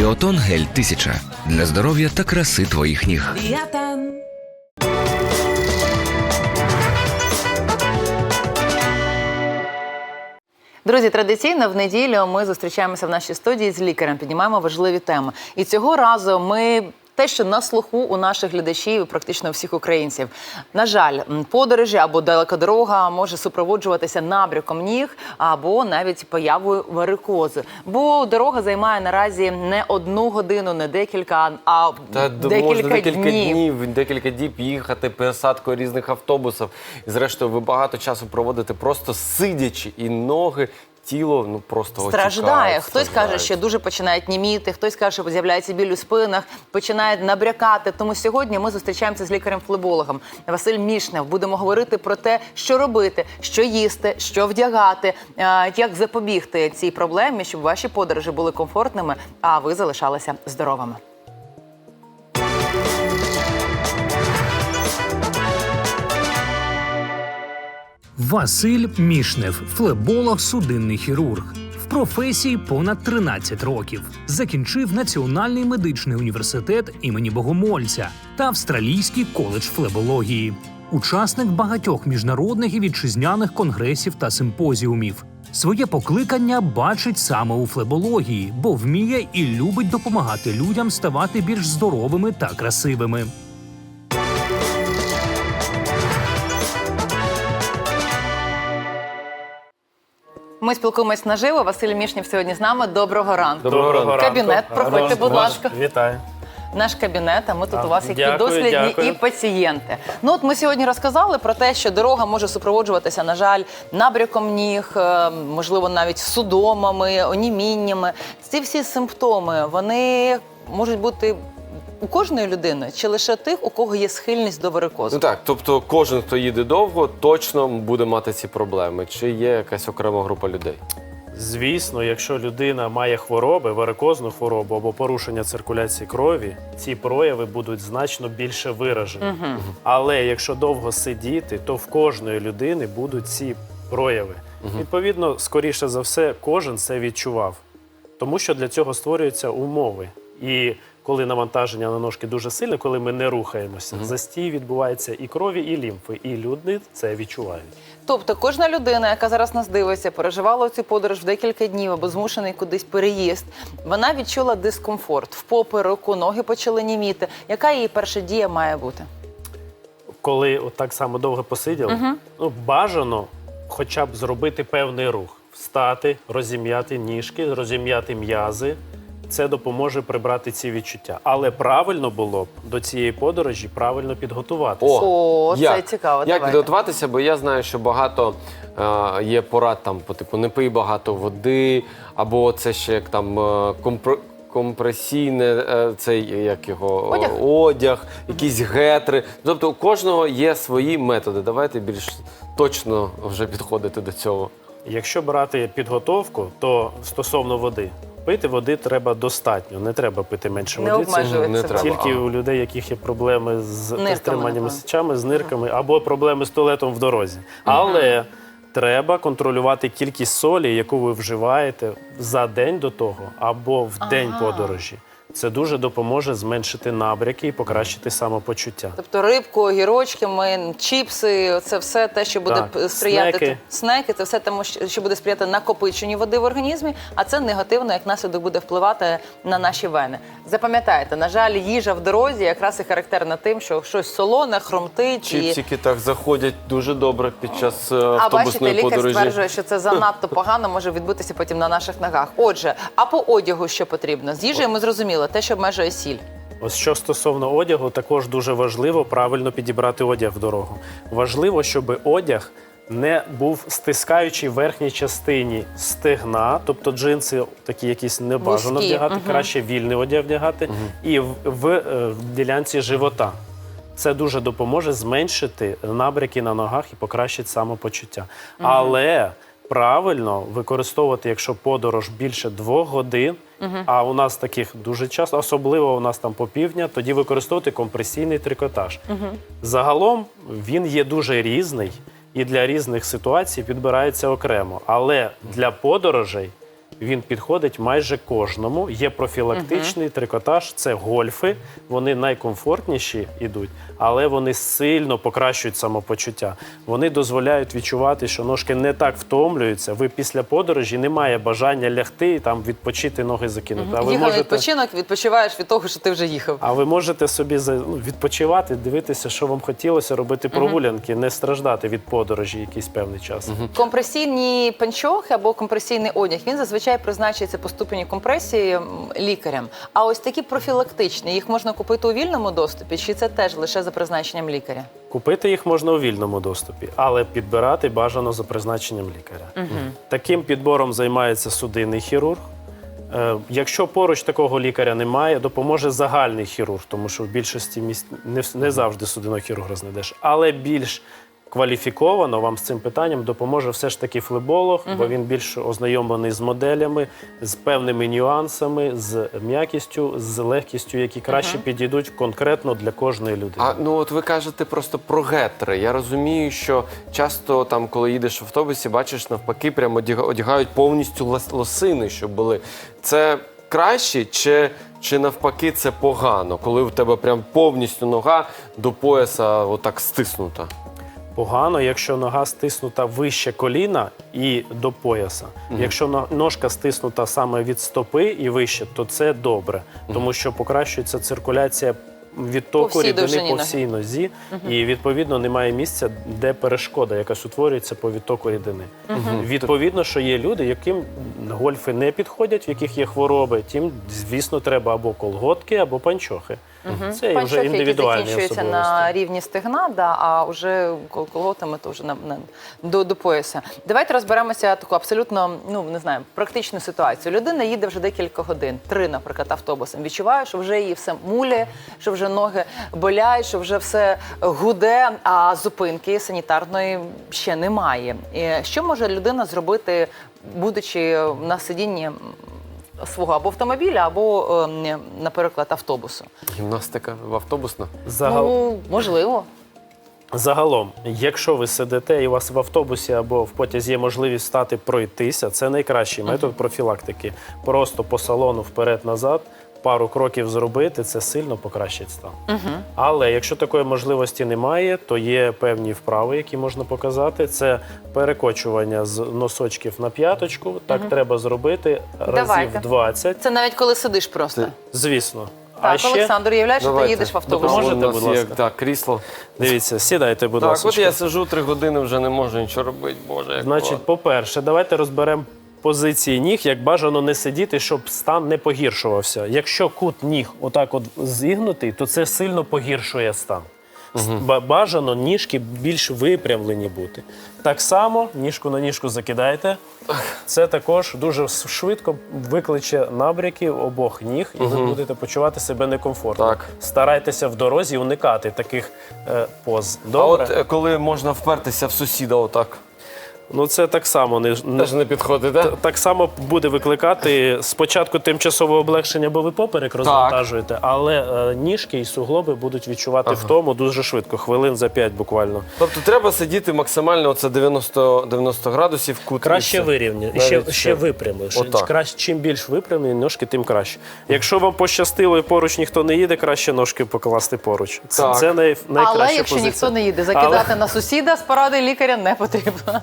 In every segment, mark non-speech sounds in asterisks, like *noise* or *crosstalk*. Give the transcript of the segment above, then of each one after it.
Ліотон гель 1000 для здоров'я та краси твоїх ніг. Ліотон. Друзі, традиційно в неділю ми зустрічаємося в нашій студії з лікарем, піднімаємо важливі теми. І цього разу ми. Те, що на слуху у наших глядачів, і практично всіх українців, на жаль, подорожі або далека дорога може супроводжуватися набряком ніг або навіть появою варикозу. Бо дорога займає наразі не одну годину, не декілька, а Та декілька, можна декілька днів. днів, декілька діб їхати пересадкою різних автобусів. І зрештою, ви багато часу проводите просто сидячи, і ноги, тіло ну просто Страждає. Хтось каже, що дуже починають німіти, хтось каже, що з'являється біль у спинах, починають набрякати. Тому сьогодні ми зустрічаємося з лікарем-флебологом Василь Мішнев. Будемо говорити про те, що робити, що їсти, що вдягати, е, як запобігти цій проблемі, щоб ваші подорожі були комфортними, а ви залишалися здоровими. Василь Мішнев, флеболог, судинний хірург. В професії понад 13 років. Закінчив Національний медичний університет імені Богомольця та Австралійський коледж флебології. Учасник багатьох міжнародних і вітчизняних конгресів та симпозіумів. Своє покликання бачить саме у флебології, бо вміє і любить допомагати людям ставати більш здоровими та красивими. Ми спілкуємось наживо. Василь Мішнів сьогодні з нами. Доброго ранку. Доброго ранку. Кабінет, проходьте, будь ласка. Вітаю. наш кабінет, а ми тут А, у вас які дякую, дослідні дякую. і пацієнти. Ну от ми сьогодні розказали про те, що дорога може супроводжуватися, на жаль, набряком ніг, е, можливо, навіть судомами, оніміннями. Ці всі симптоми вони можуть бути у кожної людини чи лише тих, у кого є схильність до варикозу. Ну так, тобто кожен, хто їде довго, точно буде мати ці проблеми. Чи є якась окрема група людей? Звісно, якщо людина має хвороби, варикозну хворобу або порушення циркуляції крові, ці прояви будуть значно більше виражені. Але якщо довго сидіти, то в кожної людини будуть ці прояви. Відповідно, скоріше за все, кожен це відчував, тому що для цього створюються умови. І коли навантаження на ножки дуже сильне, коли ми не рухаємося, застій відбувається і крові, і лімфи, і люди це відчувають. Тобто кожна людина, яка зараз нас дивиться, переживала цю подорож в декілька днів або змушений кудись переїзд, вона відчула дискомфорт в попереку, ноги почали німіти. Яка її перша дія має бути? коли от так само довго посиділи, ну бажано хоча б зробити певний рух: встати, розім'яти ніжки, розім'яти м'язи. Це допоможе прибрати ці відчуття. Але правильно було б до цієї подорожі правильно підготуватися. О, це як? цікаво, Як давайте. підготуватися? Бо я знаю, що багато е, є порад там, по типу, не пий багато води, або це ще як там е, компр... компресійне, е, цей як його Одяг. одяг, якісь гетри. Тобто у кожного є свої методи. Давайте більш точно вже підходити до цього. Якщо брати підготовку, то стосовно води, пити води треба достатньо. Не треба пити менше Не води. Це не треба. Тільки у людей, яких є проблеми з Нирками, стриманням напевно. сечами, з нирками або проблеми з туалетом в дорозі. Але треба контролювати кількість солі, яку ви вживаєте за день до того або в день подорожі. Це дуже допоможе зменшити набряки і покращити самопочуття. Тобто рибку, огірочки, ми, чіпси, це все те, що буде Так, сприяти снеки. снеки, це все тому, що буде сприяти накопиченню води в організмі, а це негативно, як наслідок буде впливати на наші вени. Запам'ятайте, на жаль, їжа в дорозі якраз і характерна тим, що щось солоне, хромтить і Чіпсики так заходять дуже добре під час е, А бачите, автобусної лікар подорожі. стверджує, що це занадто *laughs* погано може відбутися потім на наших ногах. Отже, а по одягу що потрібно? З їжею ми зрозуміли, те, що обмежує сіль. Ось що стосовно одягу, також дуже важливо правильно підібрати одяг в дорогу. Важливо, щоб одяг не був стискаючий в верхній частині стегна, тобто джинси такі якісь не бажано Вузькі, вдягати, мгм. краще вільний одяг вдягати, і в, в, е, в ділянці живота. Це дуже допоможе зменшити набряки на ногах і покращить самопочуття. Але правильно використовувати, якщо подорож більше двох годин, а у нас таких дуже часто, особливо у нас там по півдня, тоді використовувати компресійний трикотаж. Загалом він є дуже різний і для різних ситуацій підбирається окремо. Але для подорожей Він підходить майже кожному. Є профілактичний трикотаж, це гольфи. Вони найкомфортніші йдуть, але вони сильно покращують самопочуття. Вони дозволяють відчувати, що ножки не так втомлюються. Ви після подорожі немає бажання лягти і там відпочити ноги закинути. А ви Їхав можете відпочинок, відпочиваєш від того, що ти вже їхав. а ви можете собі ну, відпочивати, дивитися, що вам хотілося, робити прогулянки, не страждати від подорожі якийсь певний час. Компресійні панчохи або компресійний одяг він зазвичай призначається по ступені компресії лікарям. А ось такі профілактичні їх можна купити у вільному доступі, чи це теж лише за призначенням лікаря? Купити їх можна у вільному доступі, але підбирати бажано за призначенням лікаря. Таким підбором займається судинний хірург. Е, Якщо поруч такого лікаря немає, допоможе загальний хірург, тому що в більшості місць не, не завжди судинного хірурга знайдеш, але більш кваліфіковано вам з цим питанням допоможе все ж таки флеболог, бо він більш ознайомлений з моделями, з певними нюансами, з м'якістю, з легкістю, які краще підійдуть конкретно для кожної людини. А ну от ви кажете просто про гетри. Я розумію, що часто там, коли їдеш в автобусі, бачиш навпаки, прямо одяга- одягають повністю лос- лосини, щоб були. Це краще чи, чи навпаки це погано, коли у тебе прям повністю нога до пояса отак стиснута? Погано, якщо нога стиснута вище коліна і до пояса. Якщо но- ножка стиснута саме від стопи і вище, то це добре, тому що покращується циркуляція відтоку рідини по всій нозі, і відповідно немає місця, де перешкода, якась утворюється по відтоку рідини. Відповідно, що є люди, яким гольфи не підходять, в яких є хвороби, тим, звісно, треба або колготки, або панчохи. Це є вже Панчохи, які закінчуються на рівні стегна, да, а вже кол- колготами то вже на, на, до, до пояса. Давайте розберемося таку абсолютно, ну не знаю, практичну ситуацію. Людина їде вже декілька годин, три, наприклад, автобусом. Відчуває, що вже її все муляє, що вже ноги болять, що вже все гуде, а зупинки санітарної ще немає. І Що може людина зробити, будучи на сидінні свого або автомобіля, або, ем, наприклад, автобусу? Гімнастика в автобусна? Загал... Ну, можливо. Загалом, якщо ви сидите і у вас в автобусі або в потязі є можливість стати пройтися, це найкращий метод профілактики. Просто по салону вперед-назад. Пару кроків зробити це сильно покращить стан. Але якщо такої можливості немає, то є певні вправи, які можна показати. Це перекочування з носочків на п'яточку. Так треба зробити Давайте. разів 20. Це навіть коли сидиш просто. Звісно. Так, Олександр, уявляєш, що ти Давайте. їдеш в автобусі. Допоможете, будь є, ласка? Так, крісло. дивіться, сідайте, будь Так, ласка. от я сижу три години, вже не можу нічого робити. Боже, як Значить, по-перше, давайте розберемо позиції ніг, як бажано не сидіти, щоб стан не погіршувався. Якщо кут ніг отак от зігнутий, то це сильно погіршує стан. Ба- Бажано ніжки більш випрямлені бути. Так само ніжку на ніжку закидаєте. Це також дуже швидко викличе набряки обох ніг, і ви будете почувати себе некомфортно. Так. Старайтеся в дорозі уникати таких е, поз. А от е, коли можна впертися в сусіда, отак. Ну це так само не, не Теж не підходить, так? так само буде викликати спочатку тимчасове облегшення, бо ви поперек розвантажуєте, але е, ніжки і суглоби будуть відчувати втому дуже швидко, хвилин за 5 буквально. Тобто треба сидіти максимально оце 90, 90 градусів кут. Краще вирівняй, і Навіть ще, ще випрямили. Отак. краще, чим більш випрямлені ножки, тим краще. Якщо вам пощастило і поруч ніхто не їде, краще ножки покласти поруч. Це, Так. це най, найкраща Але якщо позиція. ніхто не їде, закидати на сусіда з поради лікаря не потрібно.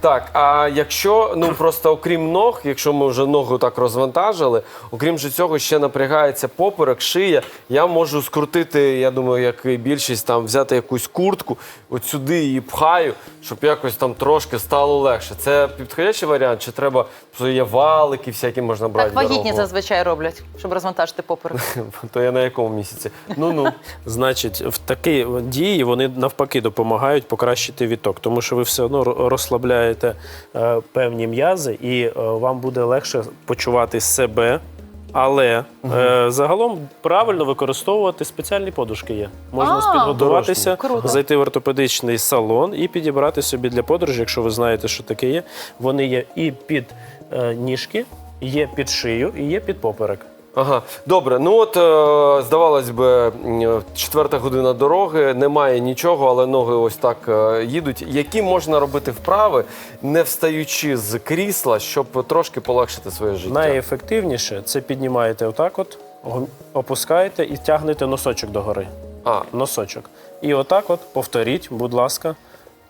Так, а якщо ну просто окрім ног, якщо ми вже ногу так розвантажили, окрім же цього, ще напрягається поперек, шия. Я можу скрутити, я думаю, як і більшість там взяти якусь куртку, от сюди її пхаю, щоб якось там трошки стало легше. Це підходящий варіант, чи треба що є валики, всякі можна брати. Так вагітні дорогу? зазвичай роблять, щоб розвантажити поперек. *laughs* То я на якому місяці? Ну ну. *laughs* Значить, в такі дії вони навпаки допомагають покращити відток, тому що ви все одно ро- розслабляєте е, певні м'язи, і е, вам буде легше почувати себе. Але е, загалом правильно використовувати спеціальні подушки є. Можна А, підготуватися, Круто. зайти в ортопедичний салон і підібрати собі для подорожі, якщо ви знаєте, що таке є. Вони є і під е, ніжки, є під шию, і є під поперек. Ага, добре. Ну от е, здавалось би, четверта година дороги, немає нічого, але ноги ось так е, їдуть. Які можна робити вправи, не встаючи з крісла, щоб трошки полегшити своє життя? Найефективніше це піднімаєте отак, от опускаєте і тягнете носочок догори. А, Носочок. І отак, от повторіть, будь ласка.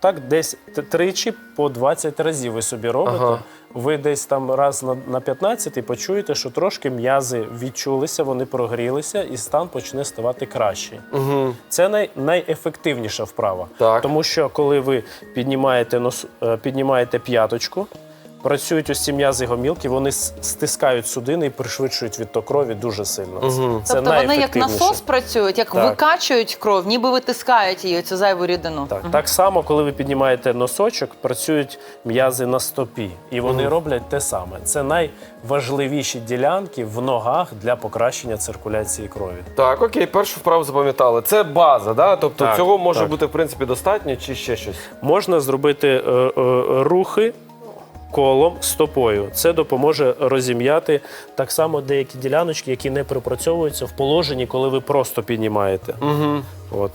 Так, десь тричі по 20 разів ви собі робите. Ага. Ви десь там раз на, на 15 і почуєте, що трошки м'язи відчулися, вони прогрілися, і стан почне ставати кращий. угу. Це най, найефективніша вправа. Так. Тому що коли ви піднімаєте, нос, е, піднімаєте п'яточку, працюють ось ці м'язи гомілки, вони стискають судини і пришвидшують відток крові дуже сильно. Мгм. Це тобто вони як насос працюють, як Так. викачують кров, ніби витискають її, цю зайву рідину. Так, так само, коли ви піднімаєте носочок, працюють м'язи на стопі, і вони роблять те саме. Це найважливіші ділянки в ногах для покращення циркуляції крові. Так, окей, першу вправу запам'ятали. Це база, да? тобто Так, цього може так. бути в принципі достатньо чи ще щось? Можна зробити е, е, рухи колом стопою. Це допоможе розім'яти так само деякі діляночки, які не пропрацьовуються в положенні, коли ви просто піднімаєте. Угу. От.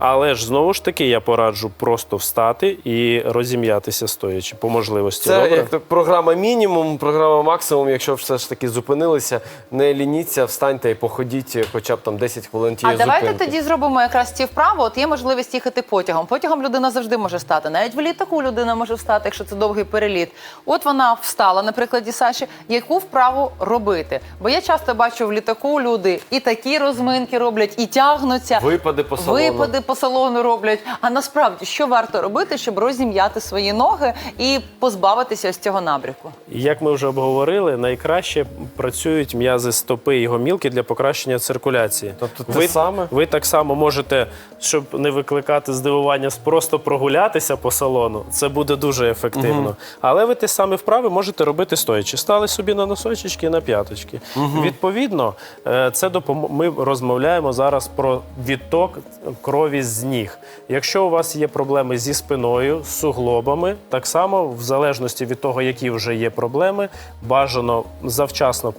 Але ж знову ж таки я пораджу просто встати і розім'ятися стоячи по можливості. Це Добре? як програма мінімум, програма максимум. Якщо все ж таки зупинилися, не лініться, встаньте і походіть хоча б там 10 хвилин А тієї давайте тоді зробимо якраз ці вправи. От є можливість їхати потягом. Потягом людина завжди може стати. Навіть в літаку людина може встати, якщо це довгий переліт. От вона встала, на прикладі Саші, яку вправу робити? Бо я часто бачу в літаку люди і такі розминки роблять, і тягнуться. Випади по салону. Випади по салону роблять. А насправді що варто робити, щоб розім'яти свої ноги і позбавитися ось цього набряку? Як ми вже обговорили, найкраще працюють м'язи стопи і гомілки для покращення циркуляції. Тобто те ви, саме? ви так само можете, щоб не викликати здивування, просто прогулятися по салону. Це буде дуже ефективно. Але ви ті самі вправи можете робити стоячи. Стали собі на носочечки і на п'яточки. Відповідно, е, це допом... ми розмовляємо зараз про відток крові з ніг. Якщо у вас є проблеми зі спиною, з суглобами, так само, в залежності від того, які вже є проблеми, бажано завчасно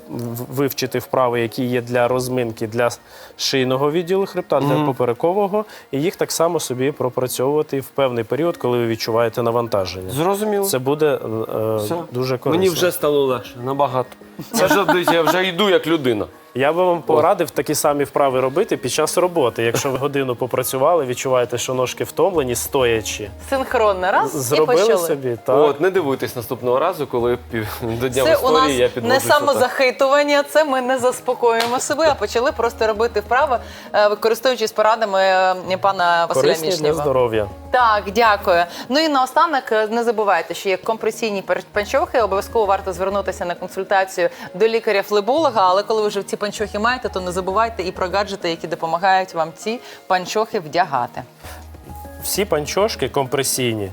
вивчити вправи, які є для розминки для шийного відділу хребта, для поперекового, і їх так само собі пропрацьовувати в певний період, коли ви відчуваєте навантаження. Зрозуміло. Це буде е, дуже корисно. Мені вже стало легше, набагато. Це вже я вже йду як людина. Я би вам порадив такі самі вправи робити під час роботи. Якщо ви *laughs* годину попрацювали, відчуваєте, що ножки втомлені, стоячи. Синхронно раз і Зробили почали. собі так. От, не дивуйтесь наступного разу, коли пів до дня Це в у нас історії я підводжу. не самозахитування, це ми не заспокоюємо себе, а почали просто робити вправи, е, використовуючись порадами е, пана Василя Корисні для Мішнєва. здоров'я. Так, дякую. Ну і наостанок е, не забувайте, що є компресійні пер- панчохи. Обов'язково варто звернутися на консультацію до лікаря-флеболога. Але коли ви вже ці панчохи маєте, то не забувайте і про гаджети, які допомагають вам ці панчохи вдягати. Всі панчошки компресійні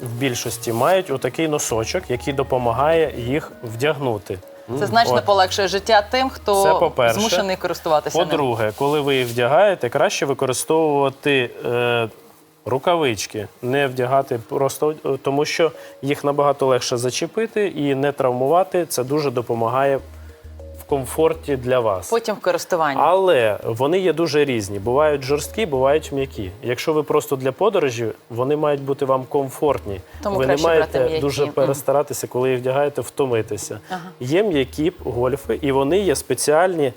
в більшості мають отакий носочок, який допомагає їх вдягнути. Це значно От. полегшує життя тим, Це хто по-перше. змушений користуватися ним. По-друге, коли ви їх вдягаєте, краще використовувати е, рукавички, не вдягати просто е, тому, що їх набагато легше зачепити і не травмувати. Це дуже допомагає комфорті для вас. Потім в користуванні. Але вони є дуже різні. Бувають жорсткі, бувають м'які. Якщо ви просто для подорожі, вони мають бути вам комфортні. Тому ви не маєте дуже перестаратися, коли їх вдягаєте, втомитися. Є м'які гольфи, і вони є спеціальні.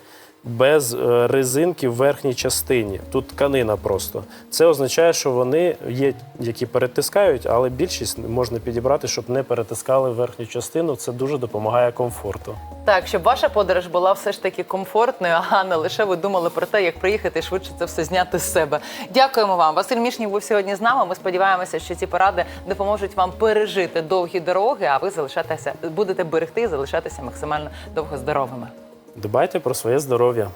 Без е, резинки в верхній частині. Тут тканина просто. Це означає, що вони є, які перетискають, але більшість можна підібрати, щоб не перетискали верхню частину. Це дуже допомагає комфорту. Так, щоб ваша подорож була все ж таки комфортною, а не лише ви думали про те, як приїхати і швидше це все зняти з себе. Дякуємо вам. Василь Мішнів був сьогодні з нами. Ми сподіваємося, що ці поради допоможуть вам пережити довгі дороги, а ви залишатися будете берегти і залишатися максимально довго здоровими. Дбайте про своє здоров'я.